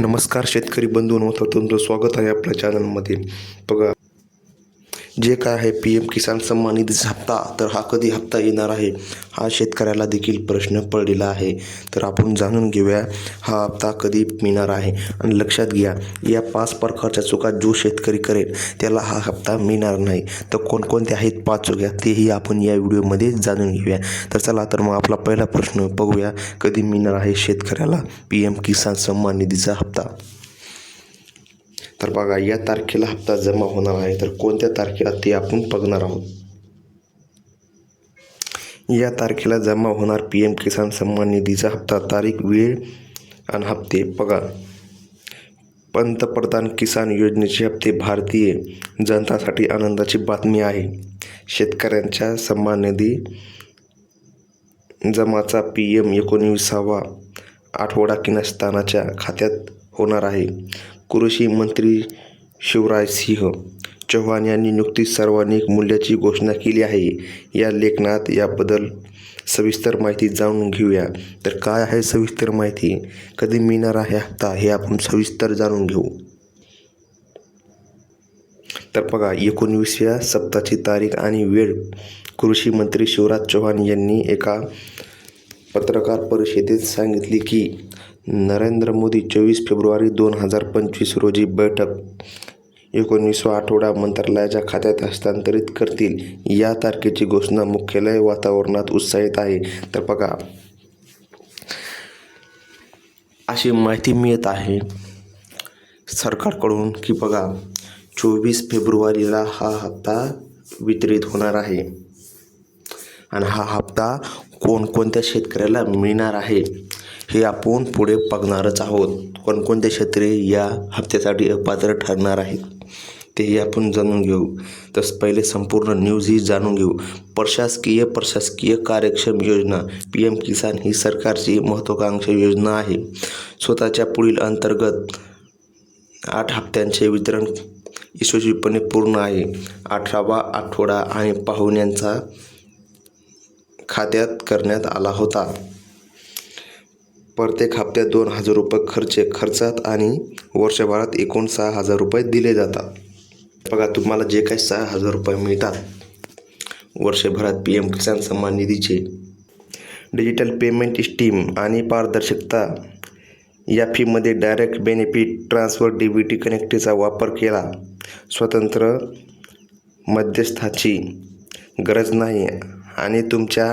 नमस्कार शेतकरी बंधूंनो. तर तुमचं स्वागत आहे आपल्या चॅनलमध्ये बघा जे काय आहे पी एम किसान सन्मान निधीचा हप्ता तर हा कधी हप्ता येणार आहे हा शेतकऱ्याला देखील प्रश्न पडलेला आहे. तर आपण जाणून घेऊया हा हप्ता कधी मिळणार आहे? आणि लक्षात घ्या या पाच प्रकारच्या चुका जो शेतकरी करेल त्याला हा हप्ता मिळणार नाही. तर कोणकोणत्या आहेत पाच चुक्या तेही आपण या व्हिडिओमध्ये जाणून घेऊया. तर चला तर मग आपला पहिला प्रश्न बघूया कधी मिळणार आहे शेतकऱ्याला पी एम किसान सन्मान निधीचा हप्ता? तर बघा या तारखेला हप्ता जमा होणार आहे. तर कोणत्या तारखेला ते आपण बघणार आहोत? या तारखेला जमा होणार पी एम किसान सन्मान निधीचा हप्ता तारीख वेळ आणि हप्ते. पगार पंतप्रधान किसान योजनेचे हप्ते भारतीय जनतासाठी आनंदाची बातमी आहे. शेतकऱ्यांच्या सन्मान निधी जमाचा पी एम एकोणविसावा आठवडा किनास्थानाच्या खात्यात होणार आहे. कृषी मंत्री शिवराज सिंह चौहान यांनी नुकतीच सर्वाधिक मूल्याची घोषणा केली आहे. या लेखनात याबद्दल सविस्तर माहिती जाणून घेऊया. तर काय आहे सविस्तर माहिती? कधी मिळणार आहे हप्ता? हे आपण सविस्तर जाणून घेऊ. तर बघा एकोणवीसव्या सप्ताची तारीख आणि वेळ. कृषी मंत्री शिवराज चौहान यांनी एका पत्रकार परिषदेत सांगितले की नरेंद्र मोदी चोवीस फेब्रुवारी दोन हजार पंचवीस रोजी बैठक एकोणीसवा आठवडा मंत्रालयाच्या खात्यात हस्तांतरित करतील. या तारखेची घोषणा मुख्यालय वातावरणात उत्साहित आहे. तर बघा अशी माहिती मिळत आहे सरकारकडून की बघा चोवीस फेब्रुवारीला हा हप्ता वितरित होणार आहे. आणि हा हप्ता कोणकोणत्या शेतकऱ्याला मिळणार आहे? हे आपण पुढे बघणारच आहोत. कोणकोणते क्षेत्रे या हप्त्यासाठी अपात्र ठरणार आहेत तेही आपण जाणून घेऊ. तस पहिले संपूर्ण न्यूज ही जाणून घेऊ. प्रशासकीय प्रशासकीय कार्यक्षम योजना पी एम किसान ही सरकारची महत्त्वाकांक्षी योजना आहे. स्वतःच्या पुढील अंतर्गत आठ हप्त्यांचे वितरण यशस्वीपणे पूर्ण आहे. अठरावा आठवडा आणि पाहुण्यांचा खात्यात करण्यात आला होता. प्रत्येक हप्त्यात दोन हजार रुपये खर्च खर्चात आणि वर्षभरात एकूण सहा हजार रुपये दिले जातात. बघा तुम्हाला जे काही सहा हजार रुपये मिळतात वर्षभरात पी एम किसान सन्मान निधीचे डिजिटल पेमेंट स्टीम आणि पारदर्शकता या फीमध्ये direct benefit transfer D B T वापर केला. स्वतंत्र मध्यस्थाची गरज नाही आणि तुमच्या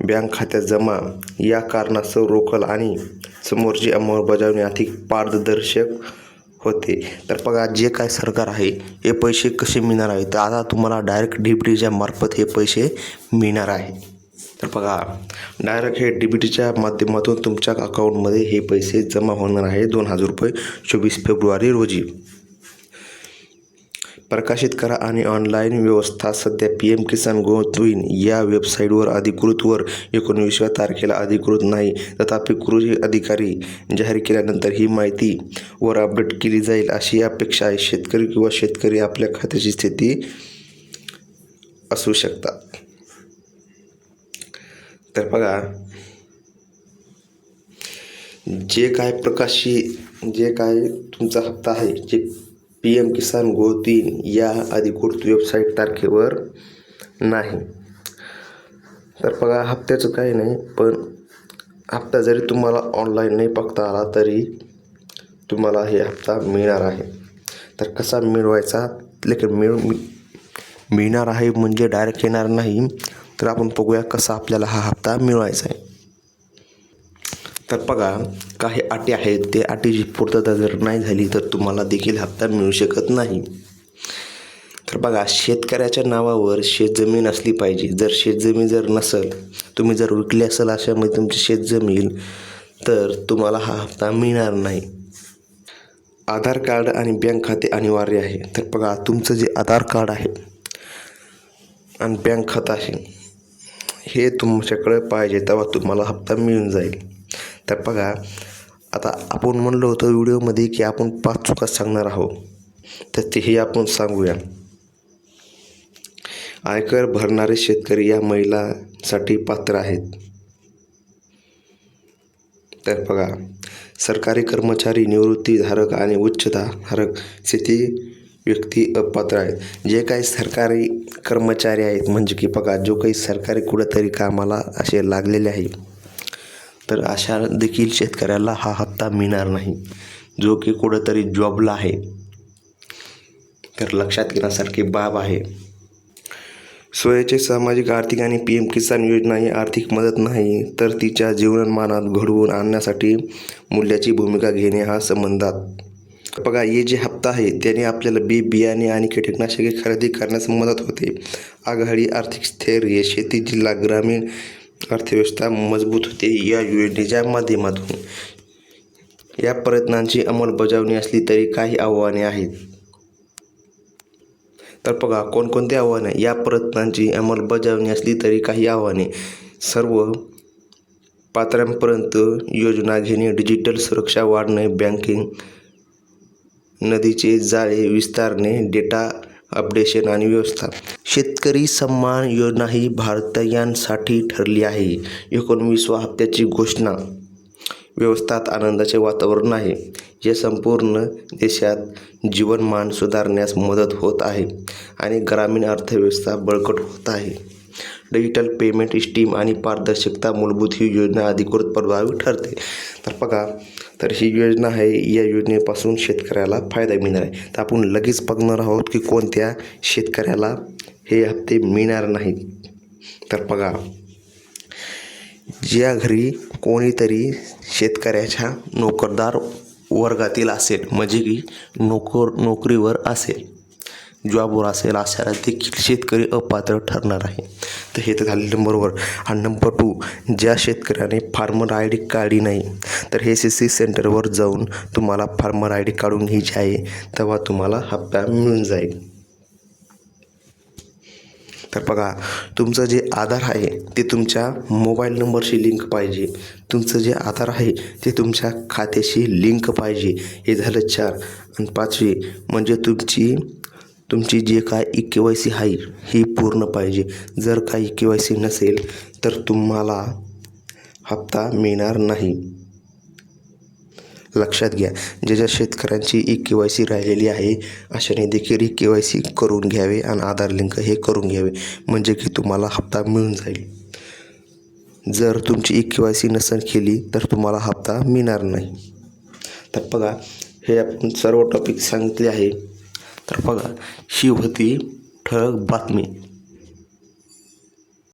बँक खात्यात जमा. या कारणास्तव रोकल आणि समोरची अंमलबजावणी अधिक पारदर्शक होते. तर बघा जे काय सरकार आहे हे पैसे कसे मिळणार आहे? तर आता तुम्हाला डायरेक्ट डी बी टीच्या मार्फत हे पैसे मिळणार आहे. तर बघा डायरेक्ट हे डी बी टीच्या माध्यमातून तुमच्या अकाउंटमध्ये हे पैसे जमा होणार आहे. दोन हजार रुपये चोवीस फेब्रुवारी रोजी. प्रकाशित करा आणि ऑनलाईन व्यवस्था सध्या पी एम किसान गोविन या वेबसाईटवर अधिकृतवर एकोणवीसव्या तारखेला अधिकृत नाही. तथापि कृषी अधिकारी जाहीर केल्यानंतर ही माहिती वर अपडेट केली जाईल अशी अपेक्षा आहे. शेतकरी किंवा शेतकरी आपल्या खात्याची स्थिती असू शकतात. तर बघा जे काय प्रकाशी जे काय तुमचा हप्ता आहे जे पी एम किसान गो तीन या अधिकृत वेबसाईट तारखेवर नाही. तर बघा हप्त्याचं काही नाही पण हप्ता जरी तुम्हाला ऑनलाईन नाही बघता आला तरी तुम्हाला हे हप्ता मिळणार आहे. तर कसा मिळवायचा? लेकिन मिळ मिळणार आहे म्हणजे डायरेक्ट येणार नाही. तर आपण बघूया कसा आपल्याला हा हप्ता मिळवायचा आहे. तर बघा काही अटी आहेत. ते अटीची पूर्तता जर नाही झाली तर तुम्हाला देखील हप्ता मिळू शकत नाही. तर बघा शेतकऱ्याच्या नावावर शेतजमीन असली पाहिजे. जर शेतजमीन जर नसेल तुम्ही जर विकली असेल अशामध्ये तुमची शेतजमीन तर तुम्हाला हा हप्ता मिळणार नाही. आधार कार्ड आणि बँक खाते अनिवार्य आहे. तर बघा तुमचं जे आधार कार्ड आहे आणि बँक खातं आहे हे तुमच्याकडे पाहिजे तेव्हा तुम्हाला हप्ता मिळून जाईल. तर बघा आता आपण म्हणलो होतो व्हिडिओमध्ये की आपण पाच चुका सांगणार आहोत. तर तेही आपण सांगूया. आयकर भरणारे शेतकरी या महिलासाठी पात्र आहेत. तर बघा सरकारी कर्मचारी निवृत्तीधारक आणि उच्चधारक स्थिती व्यक्ती अपात्र आहेत. जे काही सरकारी कर्मचारी आहेत म्हणजे की बघा जो काही सरकारी कुठंतरी कामाला असे लागलेले आहे. तर अशा देखील शेतकऱ्याला हा हप्ता मिळणार नाही. जो की कुठंतरी जॉबला आहे. तर लक्षात घेण्यासारखी बाब आहे. स्वयंचे सामाजिक आर्थिक आणि पी एम किसान योजना ही आर्थिक मदत नाही तर तिच्या जीवनमानात घडवून आणण्यासाठी मूल्याची भूमिका घेणे हा संबंधात. बघा हे जे हप्ता आहे त्याने आपल्याला बी बियाणे आणि कीटकनाशके खरेदी करण्यास मदत होते. आघाडी आर्थिक स्थैर्य शेती जिल्हा ग्रामीण अर्थव्यवस्था मजबूत होते. या योजनेच्या माध्यमातून या प्रयत्नांची अंमलबजावणी असली तरी काही आव्हाने आहेत. तर बघा कोणकोणती आव्हाने? या प्रयत्नांची अंमलबजावणी असली तरी काही आव्हाने. सर्व पात्रांपर्यंत योजना घेणे डिजिटल सुरक्षा वाढणे बँकिंग नदीचे जाळे विस्तारणे डेटा अपडेशन आणि व्यवस्था शेतकरी सन्मान योजना ही भारतीयांसाठी ठरली आहे. एकोणवीसवा हप्त्याची घोषणा. व्यवस्थात आनंदाचे वातावरण आहे. जे संपूर्ण देशात जीवनमान सुधारण्यास मदत होत आहे आणि ग्रामीण अर्थव्यवस्था बळकट होत आहे. डिजिटल पेमेंट स्टीम आणि पारदर्शकता मूलभूत ही योजना अधिकृत प्रभावी ठरते. तर बघा तर ही योजना आहे. या योजनेपासून शेतकऱ्याला फायदा मिळणार आहे. तर आपण लगेच बघणार आहोत की कोणत्या शेतकऱ्याला हे हप्ते मिळणार नाहीत. तर बघा ज्या घरी कोणीतरी शेतकऱ्याच्या नोकरदार वर्गातील असेल म्हणजे की नोकर नोकरीवर असेल जॉबवर असेल अशाला देखील शेतकरी अपात्र ठरणार आहे. तर हे तर झाले नंबर वन आणि नंबर टू ज्या शेतकऱ्याने फार्मर आय डी काढली नाही तर हे सी सी सेंटरवर जाऊन तुम्हाला फार्मर आय डी काढून घ्यायची आहे तेव्हा तुम्हाला हप्ता मिळून जाईल. तर बघा तुमचं जे आधार आहे ते तुमच्या मोबाईल नंबरशी लिंक पाहिजे. तुमचं जे आधार आहे ते तुमच्या खात्याशी लिंक पाहिजे. हे झालं चार. आणि पाचवी म्हणजे तुमची तुमची जे काय ई के वाय सी आहे ही पूर्ण पाहिजे. जर काही ई के वाय सी नसेल तर तुम्हाला हप्ता मिळणार नाही. लक्षात घ्या. ज्या ज्या शेतकऱ्यांची ई के वाय सी राहिलेली आहे अशाने देखील ई के वाय सी करून घ्यावे आणि आधार लिंक हे करून घ्यावे. म्हणजे की तुम्हाला हप्ता मिळून जाईल. जर तुमची ई के वाय सी नसेल केली तर तुम्हाला हप्ता मिळणार नाही. तर बघा हे आपण सर्व टॉपिक सांगितले आहे. तर बघा ही होती ठळक बातमी.